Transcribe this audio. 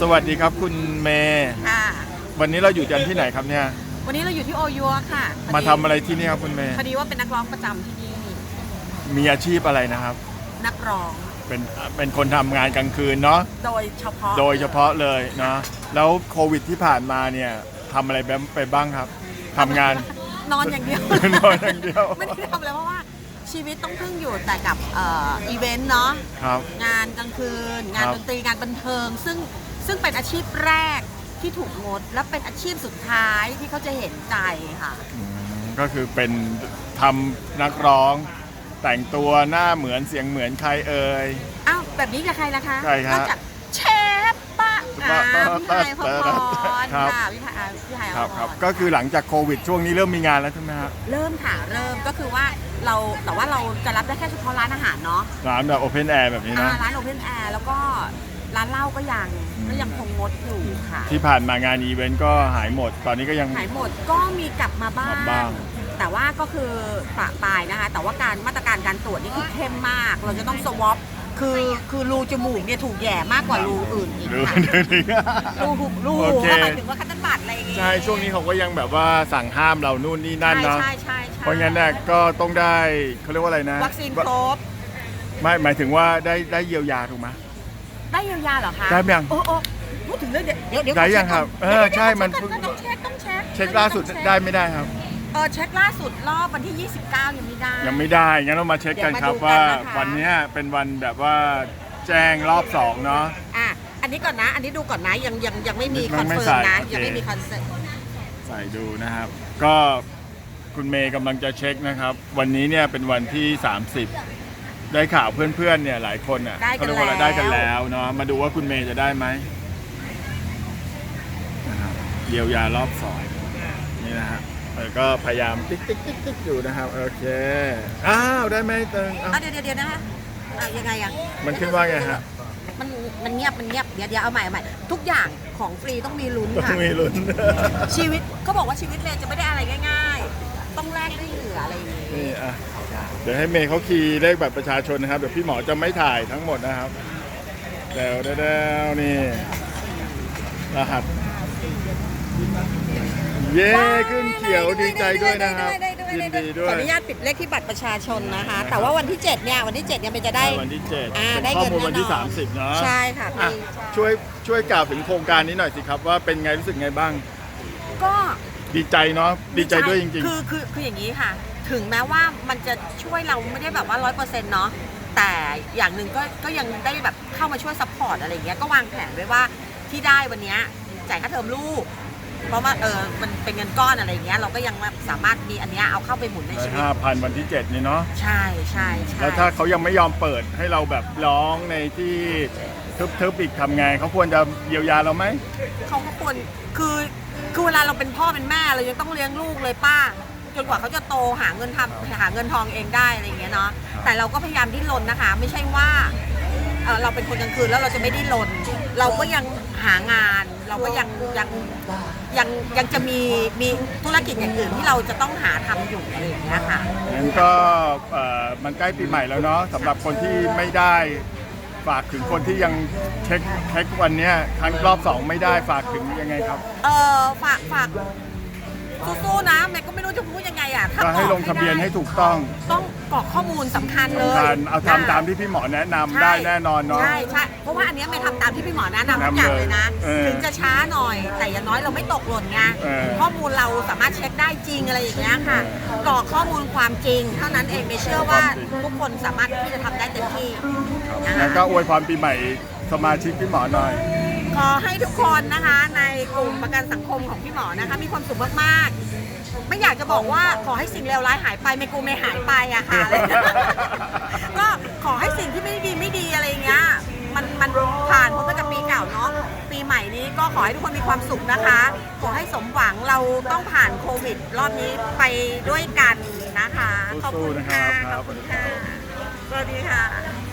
สวัสดีครับคุณเมย์ค่ะ วันนี้เราอยู่กันที่ไหนครับเนี่ย วันนี้เราอยู่ที่โอยัวค่ะพอดีมาทำอะไรที่นี่ครับคุณเมย์พอดีว่าเป็นนักร้องประจำที่นี่ มีอาชีพอะไรนะครับ นักร้องเป็นเป็นคนทำงานกลางคืนเนาะโดยเฉพาะโดยเฉพาะเลยเนาะแล้วโควิดที่ผ่านมาเนี่ยทำอะไรไปบ้างครับทำงาน นอนอย่างเดียว นอนอย่างเดียว ไม่ได้ทำอะไรเพราะว่าชีวิตต้องพึ่งอยู่แต่กับเอ่ออีเวนต์เนาะ ครับ งานกลางคืน งานครับดนตรีงานบันเทิง ซึ่ง ซึ่งเป็นอาชีพแรกที่ถูกงด และเป็นอาชีพสุดท้ายที่เขาจะเห็นใจค่ะอืมก็คือเป็นทำนักร้อง แต่งตัวหน้าเหมือนเสียงเหมือนใครเอ่ย อ้าว แบบนี้กับใครล่ะคะใครฮะนอกจากเชฟปะอ่าพี่ไฮพพรครับ ค่ะพี่ไฮอ่าพี่ไฮครับพครับรก็คือหลังจากโควิดช่วงนี้เริ่มมีงานแล้วใช่ไหมครับเริ่มค่ะ เริ่มก็คือว่าเราแต่ว่าเราจะรับได้แค่เฉพาะร้านอาหารเนาะร้านแบบโอเพนแอร์แบบนี้อ่านะร้านโอเพนแอร์แล้วก็ ร้านเหล้าก็ยังอืมก็ยังคงงดอยู่ค่ะ ที่ผ่านมางานอีเวนต์ก็หายหมด ตอนนี้ก็ยัง หายหมดก็มีกลับมาบ้ากลับบ้าง ง แต่ว่าก็คือปะปลายนะคะ แต่ว่าการมาตรการการตรวจนี่คือเข้มมาก เราจะต้องสวอปคือคือรูจมูกเนี่ยถูกแย่มากกว่ารูอื่นอีกดูค่ะดูดิรูหูรูโอหูเคหมายถึงว่าคัตเติ้ลบัตรอะไรอย่างเงี้ยใช่ช่วงนี้เขาก็ยังแบบว่าสั่งห้ามเรานู่นนี่นั่นเนาะใช่ใช่ใช่เพราะงั้นเนี่ยก็ต้องได้เขาเรียกว่าอะไรนะวัคซีนครบ ไม่หมายถึงว่าได้ได้เยียวยาถูกไหม ได้เยียวยาเหรอคะได้ยัง โอ้โอ้พูดถึงเรื่องเดี๋ยวเดี๋ยวเดี๋ยวได้ยังครับขอเช็ก่นเออใช่มันเดี๋ยวเดี๋ยวต้องเช็คต้องเช็คเช็คล่าสุดได้ไม่ได้ครับ เออเช็คล่าสุดรอบวันที่ 29 ยังไม่ได้ ยังไม่ได้งั้นเรามาเช็คกันครับเดี๋ยวมาดูกันว่านะคะ วันเนี้ยเป็นวันแบบว่าแจ้งรอบสองเนาะ อะอันนี้ก่อนนะ อันนี้ดูก่อนนะยังยังยังไม่มียัคอนงไม่เฟิร์มใส่นะโอเคยังไม่มีคอนเฟิร์มใส่ดูนะครับ ก็คุณเมย์กำลังจะเช็คนะครับ วันนี้เนี่ยเป็นวันที่ 30 ได้ข่าวเพื่อนๆเนี่ยหลายคนอะเขาเรียกว่าอะไรได้กันแล้วเนาะมาดูว่าคุณเมย์จะได้ไหมนะครับเยียวยารอบสองนี่นะฮะเออก็พยายามติ๊กติ๊กติ๊กติ๊กอยู่นะครับโอเคอ้าวได้ไหมเติงอ้าวอะเดี๋ยวเดี๋ยวเดี๋ยวนะคะอะยังไงอะมันขึ้นว่าไงฮะมันมันเงียบมันเงียบเดี๋ยวเดี๋ยวเอาใหม่เอาใหม่ทุกอย่างของฟรีต้องมีลุ้นต้อค่ะงมีลุ้น ชีวิตเขาบอกว่าชีวิตเมย์จะไม่ได้อะไรง่าย ๆ ต้องแลกด้วยเหลืออะไรอย่างงี้ นี่อะ เดี๋ยวให้เมย์เขาคีย์เลขบัตรประชาชนนะครับ เดี๋ยวพี่หมอจะไม่ถ่ายทั้งหมดนะครับเดี๋ยวเดี๋ยวเดี๋ยวนี่ รหัส เย้ขึ้นเขียวดีใจด้วยนะครับได้ด้วยยินได้ดีด้ด้ววยยขออนุญาตปิดเลขที่บัตรประชาชนนะคะ แต่ว่าวันที่ 7 เนี่ย วันที่ 7 เนี่ยมันจะได้ วันที่เจ็ดอ่าเป็นได้ข้อเงินมูลวันที่ แน่นอน 30 เนาะใช่ค่ะอะพี่ช่วยช่วยกล่าวถึงโครงการนี้หน่อยสิครับ ว่าเป็นไงรู้สึกไงบ้าง ก็ดีใจเนาะดีใจด้วยจริง คือคือคืออย่างนี้ค่ะ ถึงแม้ว่ามันจะช่วยเราไม่ได้แบบว่าร้อยเปอร์เซ็นต์เนาะแต่อย่างหนึ่งก็ก็ยังได้แบบเข้ามาช่วยซัพพอร์ตอะไรอย่างเงี้ยก็วางแผนไว้ว่าที่ได้วันเนี้ยจ่ายค่าเทอมลูก เพราะว่าเออมันเป็นเงินก้อนอะไรอย่างเงี้ยเราก็ยังแบบสามารถมีอันเนี้ยเอาเข้าไปหมุนในๆชีวิตห้าพันวันที่7นี่เนาะใช่ใช่ใช่แล้วถ้าเขายังไม่ยอมเปิดให้เราแบบร้องในที่ทึบๆอีกทำไงเขาควรจะเยียวยาเราไหมเขาก็ควรคือคือเวลาเราเป็นพ่อเป็นแม่เรายังต้องเลี้ยงลูกเลยป้า จนกว่าเขาจะโตหาเงินทำหาเงินทองเองได้อะไรอย่างเงี้ยเนาะแต่เราก็พยายามดิ้นรนนะคะ ไม่ใช่ว่าเอ่อเราเป็นคนกลางคืนแล้วเราจะไม่ดิ้นรนเราก็ยังหางาน เราก็ยังยังยังยังจะมีมีธุรกิจอย่างอื่นที่เราจะต้องหาทำอยู่อะไรอย่างเงี้ยค่ะ งั้นก็เอ่อมันใกล้ปีใหม่แล้วเนาะสำหรับคนที่ไม่ได้ฝากถึงคนที่ยังเช็คเช็ควันเนี้ยครั้งรอบสองไม่ได้ฝากถึงยังไงครับ เออฝากฝาก สู้ๆนะแม่ก็ไม่รู้จะพูดยังไงอะถ้าก็ให้กรอกลงทะเบียนได้ให้ถูกต้อง ต้องกรอกข้อมูลสำคัญเลย การเอาทำตามที่พี่หมอแนะนำใช่ได้แน่นอนเนาะ ใช่ใช่เพราะว่าอันเนี้ยไม่ทำตามที่พี่หมอแนะนำทุกอย่างเลยนะ เออถึงจะช้าหน่อย แต่อย่างน้อยเราไม่ตกหล่นไงเออ ข้อมูลเราสามารถเช็คได้จริงอะไรอย่างเงี้ยค่ะกรอกข้อมูลความจริง เท่านั้นเองไม่เชื่อว่าทุกคนสามารถที่จะทำได้เต็มที่นะแล้วคะก็อวยพรปีใหม่สมาชิกพี่หมอหน่อย ขอให้ทุกคนนะคะในกลุ่มประกันสังคมของพี่หมอนะคะ มีความสุขมากๆ ไม่อยากจะบอกว่าขอให้สิ่งเลวร้ายหายไปไม่กูไม่หายไปอะค่ะ ก็ขอให้สิ่งที่ไม่ดีไม่ดีอะไรอย่างเงี้ยมันมันผ่านพ้นไปกับปีเก่าเนาะปีใหม่นี้ก็ขอให้ทุกคนมีความสุขนะคะ ขอให้สมหวังเราต้องผ่านโควิด รอบนี้ไปด้วยกันนะคะ ขอบคุณค่ะสู้ๆนะครับขอบคุณค่ะสวัสดีค่ะ